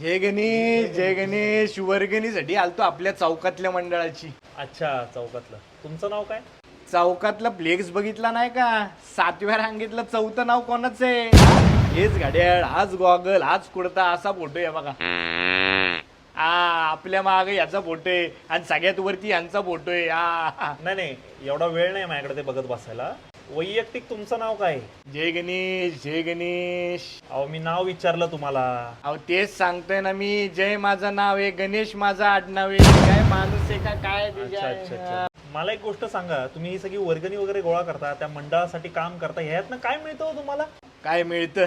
जय गणेश जय गणेश वर्गणीसाठी आलतो आपल्या चौकातल्या मंडळाची. अच्छा चौकातलं. तुमचं नाव काय? चौकातला फ्लेक्स बघितला नाही का? सातव्या रांगेतलं चौथं नाव कोणाचं आहे? हेच घड्याळ आज गॉगल आज कुडता असा फोटो आहे बघा. आ आपल्या मागे याचा फोटो आहे आणि सगळ्यात वरती यांचा फोटो आहे. आ. नाही नाही एवढा वेळ नाही माझ्याकडे ते बघत बसायला. वैयक्तिक तुमचं नाव काय? जय गणेश जय गणेश. अहो मी नाव विचारलं तुम्हाला. अहो तेच सांगतोय ना मी. जय माझं नाव आहे गणेश माझं आडनाव आहे. काय माणूस आहे का काय अच्छा अच्छा अच्छा. मला एक गोष्ट सांगा. तुम्ही ही सगळी वर्गणी वगैरे गोळा करता त्या मंडळासाठी काम करता ह्यातनं काय मिळतं हो तुम्हाला? काय मिळतं?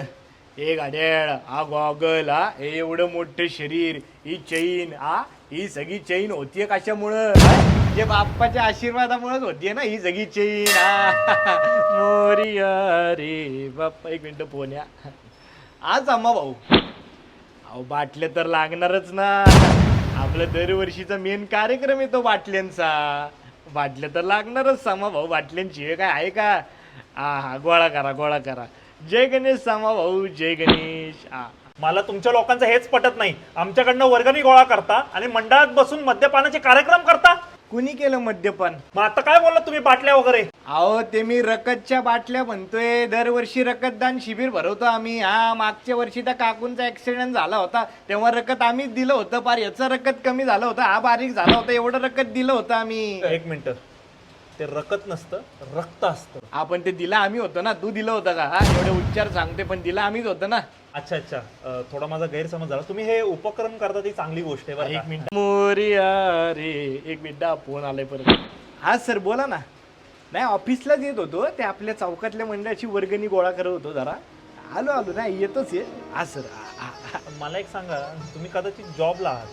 हे गाड्याळ हा गॉगल हा हे एवढं मोठं शरीर ही चैन हा ही सगळी चैन होतीये कशामुळं? जे बाप्पाच्या आशीर्वादामुळेच होतीये ना ही सगळी चैन मोरी मोरिया रे बाप्पा एक मिनिट या. आज अम्मा भाऊ. अहो बाटल्या तर लागणारच ना. आपलं दरवर्षीचा मेन कार्यक्रम येतो बाटल्यांचा. बाटल्या तर लागणारच सामा भाऊ. बाटल्यांची हे काय आहे का? हा हा गोळा करा गोळा करा. जय गणेश सामा भाऊ जय गणेश. हा. मला तुमच्या लोकांचं हेच पटत नाही. आमच्याकडनं वर्गणी गोळा करता आणि मंडळात बसून मद्यपानाचे कार्यक्रम करता? कुणी केलं मद्यपान? मग आता काय बोलला तुम्ही बाटल्या वगैरे? अहो ते मी रकतच्या बाटल्या म्हणतोय. दरवर्षी रकतदान शिबिर भरवतो आम्ही. हा मागच्या वर्षी त्या काकूंचा ऍक्सिडेंट झाला होता. तेव्हा रकत आम्हीच दिलं होतं पार. याचं रकत कमी झालं होतं. हा बारीक झाला होता. एवढं रकत दिलं होतं आम्ही. एक मिनिट. ते रकत नसतं रक्त असतं. आपण ते दिला आम्ही होतो ना. तू दिलं होतं का? हा एवढे उच्चार सांगते पण दिला आम्हीच होतं ना. अच्छा अच्छा. अं, थोडा माझा गैरसमज झाला. तुम्ही हे उपक्रम करता ती चांगली गोष्ट आहे बरं एक? मिनिट. मोरिया रे एक मिनिट फोन आलाय परत. हा सर बोला ना. नाही ऑफिसलाच येत होतो. ते आपल्या चौकातल्या मंडळाची वर्गणी गोळा करत होतो जरा. आलो आलो. नाही येतोच आहे हा सर हा, हा, हा. मला एक सांगा तुम्ही कदाचित जॉबला आहात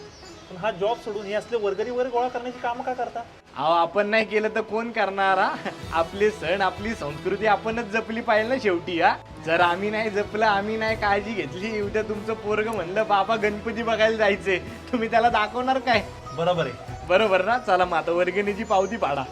पण हा जॉब सोडून हे असले वर्गणी वगैरे गोळा करण्याची कामं का करता? अहो आपण नाही केलं तर कोण करणार हा? आपले सण आपली संस्कृती आपणच जपली पाहिजे ना शेवटी हा? जर आम्ही नाही जपलं आम्ही नाही काळजी घेतली उद्या तुमचं पोरग म्हणलं बाबा गणपती बघायला जायचंय. तुम्ही त्याला दाखवणार काय? बरोबर आहे. बरोबर ना? चला मग आता वर्गणीची पावती पाडा.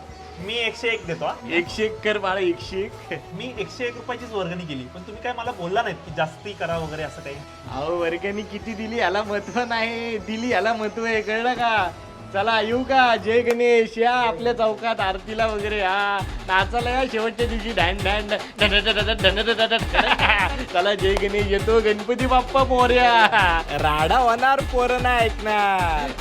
मी एकशे एक देतो हा. एकशे एक कर बाळा एकशे एक. मी एकशे एक रुपयाचीच वर्गणी केली पण तुम्ही काय मला बोलला नाहीत की जास्ती करा वगैरे असं काही? अहो वर्गणी किती दिली याला महत्त्व नाही. दिली याला महत्त्व आहे कळलं का? चला येऊ का जय गणेश या आपल्या चौकात आरतीला वगैरे हा नाचाला या शेवटच्या दिवशी ढॅन ढॅन चला जय गणेश येतो गणपती बाप्पा मोर्या राडा होणार पोरं ना ऐकणार